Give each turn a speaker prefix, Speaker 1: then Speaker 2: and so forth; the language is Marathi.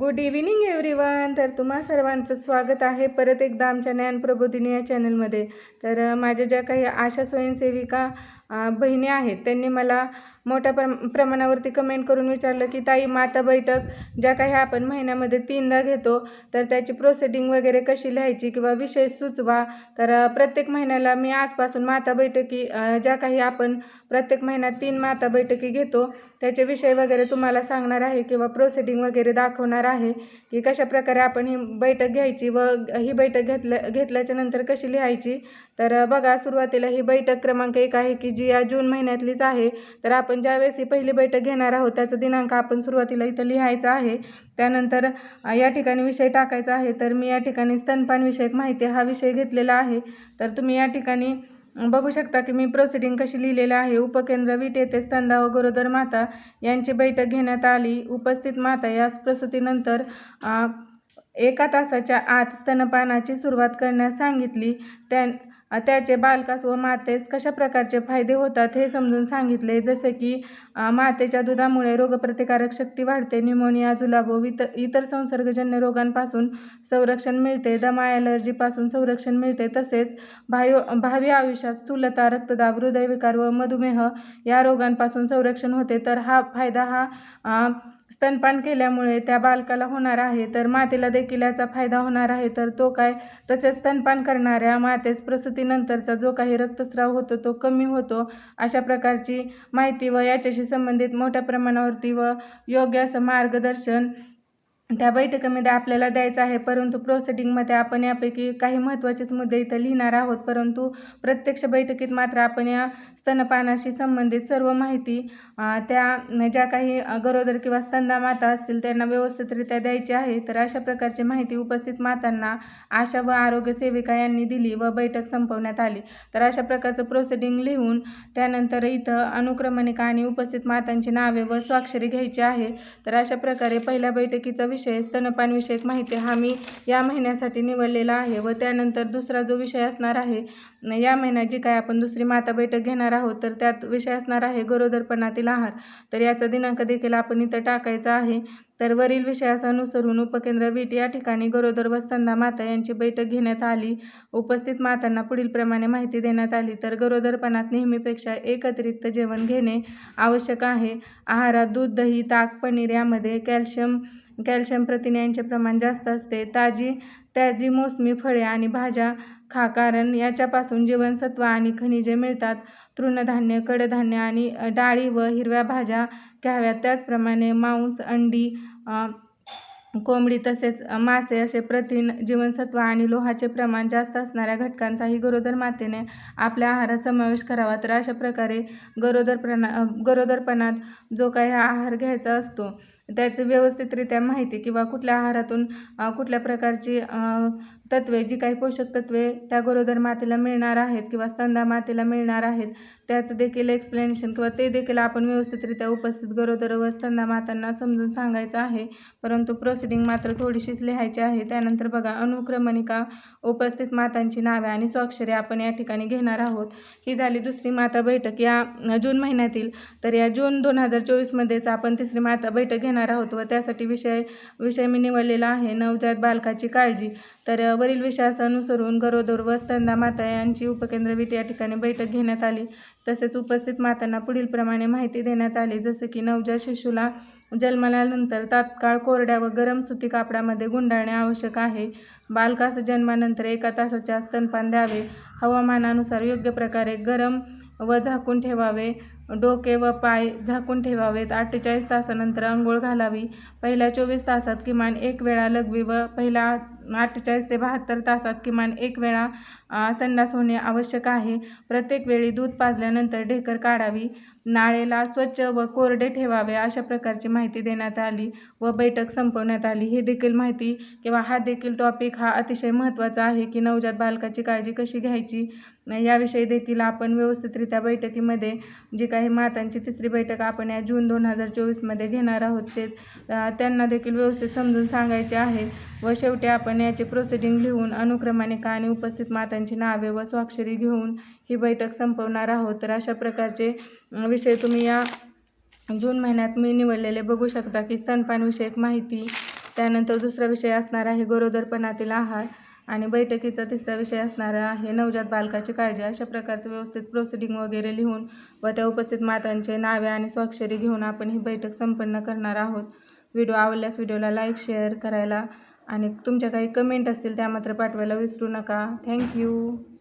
Speaker 1: गुड इव्हिनिंग एव्हरीवन तर तुम्हा सर्वांचं स्वागत आहे परत एकदा आमच्या ज्ञान प्रबोधिनी या चॅनलमध्ये. तर माझ्या ज्या काही आशा स्वयंसेविका बहिणी आहेत त्यांनी मला मोठ्या प्र प्रमाणावरती कमेंट करून विचारलं की ताई माता बैठक ज्या काही आपण महिन्यामध्ये तीनदा घेतो तर त्याची प्रोसिडिंग वगैरे कशी लिहायची किंवा विषय सुचवा? तर प्रत्येक महिन्याला मी आजपासून माता बैठकी ज्या काही आपण प्रत्येक महिन्यात तीन माता बैठकी घेतो त्याचे विषय वगैरे तुम्हाला सांगणार आहे किंवा प्रोसिडिंग वगैरे दाखवणार आहे की कशा प्रकारे आपण ही बैठक घ्यायची व ही बैठक घेतल्या घेतल्याच्या नंतर कशी लिहायची? तर बघा सुरुवातीला ही बैठक क्रमांक एक आहे की जी या जून महिन्यातलीच आहे. तर आपण ज्यावेळेस ही पहिली बैठक घेणार आहोत त्याचा दिनांक आपण सुरुवातीला इथं लिहायचा आहे. त्यानंतर या ठिकाणी विषय टाकायचा आहे. तर मी या ठिकाणी स्तनपान विषयक माहिती हा विषय घेतलेला आहे. तर तुम्ही या ठिकाणी बघू शकता की मी प्रोसिडिंग कशी लिहिलेलं आहे. उपकेंद्र वीट येथे स्तंदा व गरोदर माता यांची बैठक घेण्यात आली. उपस्थित माता यास प्रसूतीनंतर एका तासाच्या आत स्तनपानाची सुरुवात करण्यास सांगितली. त्या त्याचे बालकास व मातेस कशा प्रकारचे फायदे होतात हे समजून सांगितले. जसे की मातेच्या दुधामुळे रोगप्रतिकारक शक्ती वाढते न्यूमोनिया जुलाब व इतर संसर्गजन्य रोगांपासून संरक्षण मिळते दमा ॲलर्जीपासून संरक्षण मिळते. तसेच भायो भावी आयुष्यात स्थूलता रक्तदाब हृदयविकार व मधुमेह या रोगांपासून संरक्षण होते. तर हा फायदा हा स्तनपान केल्यामुळे त्या बालकाला होणार आहे तर मातेला देखील याचा फायदा होणार आहे. तर तो काय? तसेच स्तनपान करणाऱ्या मातेस प्रसूतीनंतरचा जो काही रक्तस्राव होतो तो कमी होतो. अशा प्रकारची माहिती व याच्याशी संबंधित मोठ्या प्रमाणावरती व योग्य असं मार्गदर्शन त्या बैठकीमध्ये आपल्याला द्यायचं आहे. परंतु प्रोसिडिंगमध्ये आपण यापैकी काही महत्त्वाचेच मुद्दे इथं लिहिणार आहोत. परंतु प्रत्यक्ष बैठकीत मात्र आपण या स्तनपानाशी संबंधित सर्व माहिती त्या ज्या काही गरोदर किंवा स्तनदा माता असतील त्यांना व्यवस्थितरित्या द्यायची आहे. तर अशा प्रकारची माहिती उपस्थित मातांना आशा व आरोग्य सेविका यांनी दिली व बैठक संपवण्यात आली. तर अशा प्रकारचं प्रोसिडिंग लिहून त्यानंतर इथं अनुक्रमणिका आणि उपस्थित मातांची नावे व स्वाक्षरी घ्यायची आहे. तर अशा प्रकारे पहिल्या बैठकीचा विषय विषय स्तनपानविषयक माहिती हा मी या महिन्यासाठी निवडलेला आहे व त्यानंतर दुसरा जो विषय असणार आहे या महिन्यात जी काय आपण दुसरी माता बैठक घेणार आहोत तर त्यात विषय असणार आहे गरोदरपणातील आहार. तर याचा दिनांक देखील आपण इथं टाकायचा आहे. तर वरील विषयास अनुसरून उपकेंद्र वीट या ठिकाणी गरोदर व स्तंदा माता यांची बैठक घेण्यात आली. उपस्थित मातांना पुढील प्रमाणे माहिती देण्यात आली. तर गरोदरपणात नेहमीपेक्षा एक अतिरिक्त जेवण घेणे आवश्यक आहे. आहारात दूध दही ताक पनीर यामध्ये कॅल्शियम कॅल्शियम प्रथिने यांचे प्रमाण जास्त असते. ताजी ताजी मोसमी फळे आणि भाज्या खा कारण याच्यापासून जीवनसत्व आणि खनिजे मिळतात. तृणधान्य कडधान्य आणि डाळी व हिरव्या भाज्या घ्याव्यात. त्याचप्रमाणे मांस अंडी कोंबडी तसेच मासे असे प्रथिन जीवनसत्व आणि लोहाचे प्रमाण जास्त असणाऱ्या घटकांचाही गरोदर मातेने आपल्या आहारात समावेश करावा. तर अशा प्रकारे गरोदरपणा प्रणा गरोदरपणात जो काही आहार घ्यायचा असतो त्याचं व्यवस्थितरित्या माहिती किंवा कुठल्या आहारातून कुठल्या प्रकारची तत्वे जी काही पोषक तत्वे त्या गरोदर मातेला मिळणार आहेत किंवा स्तंदा मातेला मिळणार आहेत त्याचं देखील एक्सप्लेनेशन किंवा ते देखील आपण व्यवस्थितरित्या उपस्थित गरोदर व स्तंदा मातांना समजून सांगायचं आहे. परंतु प्रोसिडिंग मात्र थोडीशीच लिहायची आहे. त्यानंतर बघा अनुक्रमणिका उपस्थित मातांची नावे आणि स्वाक्षरी आपण या ठिकाणी घेणार आहोत. ही झाली दुसरी माता बैठक. या जून महिन्यातील तर या जून दोन हजार चोवीसमध्येच आपण तिसरी माता बैठक घेणार आहोत व त्यासाठी विषय विषय मी निवडलेला आहे. नवजात बालकाची काळजी. तर वरील विषयास अनुसरून गरोदर व स्तंदा माता यांची उपकेंद्र वीट या ठिकाणी बैठक घेण्यात आली. तसेच उपस्थित मातांना पुढील प्रमाणे माहिती देण्यात आली जसं की नवजात शिशूला जन्मल्यानंतर तात्काळ कोरड्या व गरम सुती कापडामध्ये गुंडाळणे आवश्यक आहे. बालकास जन्मानंतर एका तासाच्या स्तनपान द्यावे. हवामानानुसार योग्य प्रकारे गरम व झाकून ठेवावे. डोके व पाय झाकून ठेवावेत. अठ्ठेचाळीस तासानंतर अंघोळ घालावी. पहिल्या चोवीस तासात किमान एक वेळा लघवी व पहिला अठ्ठेचाळीस ते बहात्तर तासात किमान एक वेळा संडास होणे आवश्यक आहे. प्रत्येक वेळी दूध पाजल्यानंतर ढेकर काढावी. नाळेला स्वच्छ व कोरडे ठेवावे अशा प्रकारची माहिती देण्यात आली व बैठक संपवण्यात आली. ही देखील माहिती किंवा हा देखील टॉपिक हा अतिशय महत्त्वाचा आहे की नवजात बालकाची काळजी कशी घ्यायची? याविषयी देखील आपण व्यवस्थितरित्या बैठकीमध्ये जी काही मातांची तिसरी बैठक आपण या जून दोन हजार चोवीसमध्ये घेणार आहोत ते त्यांना देखील व्यवस्थित समजून सांगायचे आहे व शेवटी आपण याची प्रोसिडिंग लिहून अनुक्रमानिका आणि उपस्थित मातांची नावे व स्वाक्षरी घेऊन ही बैठक संपवणार आहोत. तर अशा प्रकारचे विषय तुम्ही या जून महिन्यात मी निवडलेले बघू शकता की स्तनपानविषयक माहिती त्यानंतर दुसरा विषय असणार आहे गरोदरपणातील आहार आणि बैठकीचा तिसरा विषय असणार आहे नवजात बालकाची काळजी. अशा प्रकारचं व्यवस्थित प्रोसिडिंग वगैरे लिहून व त्या उपस्थित मातांचे नावे आणि स्वाक्षरी घेऊन आपण ही बैठक संपन्न करणार आहोत. व्हिडिओ आवडल्यास व्हिडिओला लाईक शेअर करायला आणि तुमच्या काही कमेंट असतील त्या मात्र पाठवायला विसरू नका. थँक्यू